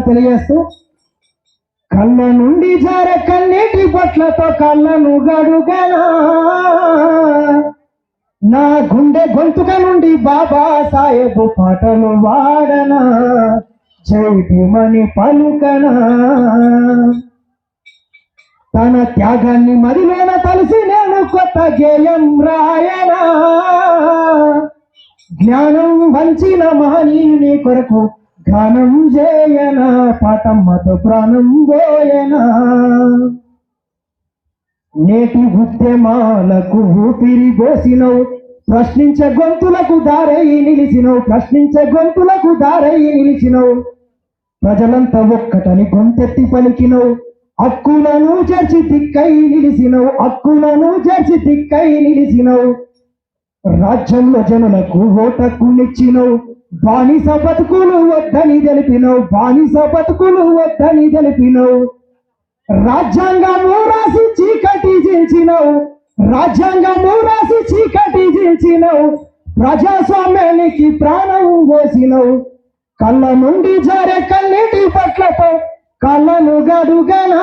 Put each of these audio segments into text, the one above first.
తెలియజేస్తూ కళ్ళ నుండి జారే కన్నీటి బొట్లతో కళ్ళను గడుగనా. నా గుండె గొంతుక నుండి బాబా సాహెబ్ పాటలు వాడనా. జై భీమని పలుకనా. తన త్యాగాన్ని మదిలోన తలసి నేను కొత్త గేయం రాయనా. జ్ఞానం వంచిన మహనీయుని కొరకు గానం చేయన? పాటమ్మతో ప్రాణం పోయన? నేటి ఉద్యమాలకు ఊపిరి పోసినవు ప్రశ్నించే గొంతులకు దారయి నిలిచినవు ప్రశ్నించే గొంతులకు దారయి నిలిచినవు. ప్రజలంతా ఒక్కటని గొంతెత్తి పలికినవు హక్కులను చేర్చి తిక్కై నిలిచినవు హక్కులను చేర్చి తిక్కై నిలిచినవు. రాజ్యంలో జనులకు ఓటక్కునిచ్చినవు బానిస బతుకులు వద్దని తెలిపినవు బానిస బతుకులు వద్దని తెలిపినవు. రాజ్యాంగము రాసి చీకటి జించినవు రాజ్యాంగము రాసి చీకటి జించినవు ప్రజాస్వామ్యానికి ప్రాణం పోసినవు. కళ్ళ నుండి జారే కన్నీటి పట్లతో కళ్ళను గడుగనా.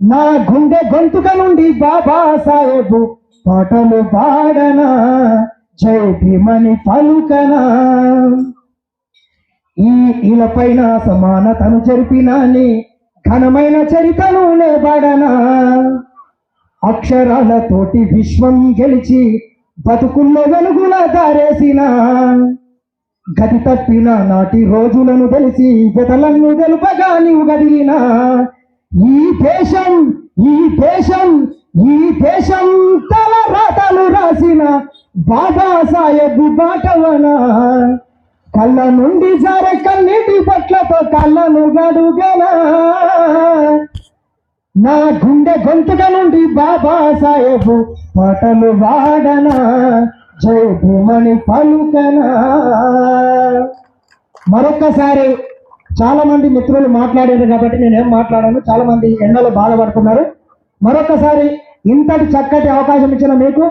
నా గుండె గొంతుక నుండి బాబా సాహెబు పాటలు పాడనా. జై భీమని పలుకనా. ఈ ఇలపైన సమానతను జరిపినాని ఘనమైన చరితను నిలబడనా. అక్షరాలతోటి విశ్వం గెలిచి బతుకుల్లో వెలుగుల దారేసిన. గతి తప్పిన నాటి రోజులను తెలిసి బెతలను తెలుపగా నీవు గదిలిన. ఈ దేశం ఈ దేశం ఈ దేశం. బాబా సాహెబ్ బాటవనా కళ్ళ నుండి జారే కన్నీటి పట్లతో కళ్ళను గడుగనా. నా గుండె గొంతుక నుండి బాబా సాహెబ్ పాటలు వాడనా జై భూమని పలుకనా. మరొక్కసారి చాలా మంది మిత్రులు మాట్లాడారు కాబట్టి నేనేం మాట్లాడాను చాలా మంది ఎండలో బాధపడుతున్నారు. మరొకసారి ఇంతటి చక్కటి అవకాశం ఇచ్చిన మీకు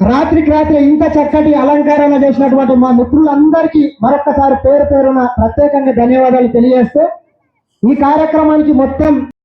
రాత్రికి రాత్రి ఇంత చక్కటి అలంకరణ చేసినటువంటి మా మిత్రులందరికీ మరొక్కసారి పేరు పేరున ప్రత్యేకంగా ధన్యవాదాలు తెలియజేస్తూ ఈ కార్యక్రమానికి మొత్తం